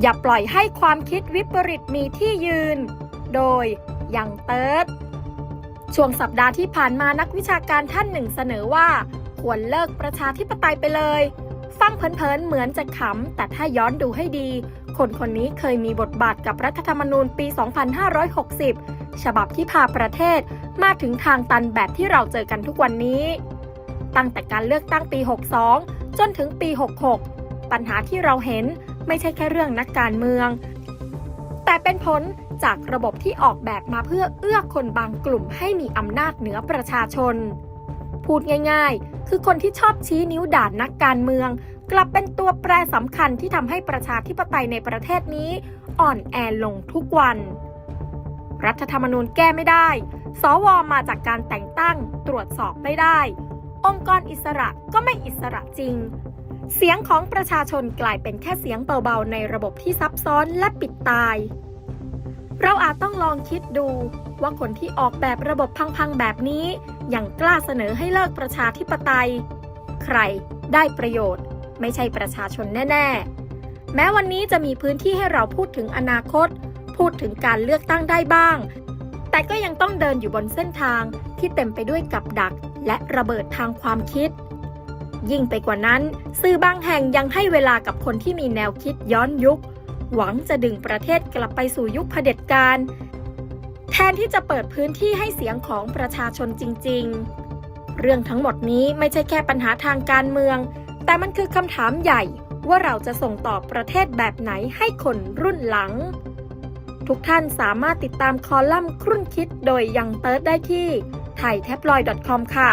อย่าปล่อยให้ความคิดวิปริตมีที่ยืน โดยยังเติร์ดช่วงสัปดาห์ที่ผ่านมานักวิชาการท่านหนึ่งเสนอว่า ควรเลิกประชาธิปไตยไปเลย ฟังเผินๆเหมือนจะขำ แต่ถ้าย้อนดูให้ดี คนคนนี้เคยมีบทบาทกับรัฐธรรมนูญปี 2560 ฉบับที่พาประเทศมาถึงทางตันแบบที่เราเจอกันทุกวันนี้ ตั้งแต่การเลือกตั้งปี 62 จนถึงปี 66 ปัญหาที่เราเห็น ไม่ใช่แค่เรื่องนักการเมือง แต่เป็นผลจากระบบที่ออกแบบมาเพื่อเอื้อคนบางกลุ่มให้มีอำนาจเหนือประชาชน พูดง่ายๆ คือคนที่ชอบชี้นิ้วด่านนักการเมือง กลับเป็นตัวแปรสำคัญที่ทำให้ประชาธิปไตยในประเทศนี้อ่อนแอลงทุกวัน รัฐธรรมนูญแก้ไม่ได้ สวมาจากการแต่งตั้งตรวจสอบไม่ได้ องค์กรอิสระก็ไม่อิสระจริง เสียงของประชาชนกลายเป็นแค่เสียงเบาๆ ในระบบที่ซับซ้อนและปิดตาย เราอาจต้องลองคิดดูว่าคนที่ออกแบบระบบพังๆแบบนี้ ยังกล้าเสนอให้เลิกประชาธิปไตย ใครได้ประโยชน์ ไม่ใช่ประชาชนแน่ ๆ แม้วันนี้จะมีพื้นที่ให้เราพูดถึงอนาคต พูดถึงการเลือกตั้งได้บ้าง แต่ก็ยังต้องเดินอยู่บนเส้นทางที่เต็มไปด้วยกับดักและระเบิดทางความคิด ยิ่งไปกว่านั้น สื่อบางแห่งยังให้เวลากับคนที่มีแนวคิดย้อนยุค หวังจะดึงประเทศกลับไปสู่ยุคเผด็จการแทนที่จะเปิดพื้นที่ให้เสียงของประชาชนจริง ๆ เรื่องทั้งหมดนี้ไม่ใช่แค่ปัญหาทางการเมือง แต่มันคือคำถามใหญ่ว่าเราจะส่งต่อประเทศแบบไหนให้คนรุ่นหลัง ทุกท่านสามารถติดตามคอลัมน์ครุ่นคิดโดยยังเติร์ดได้ที่ไทยแท็บลอย .com ค่ะ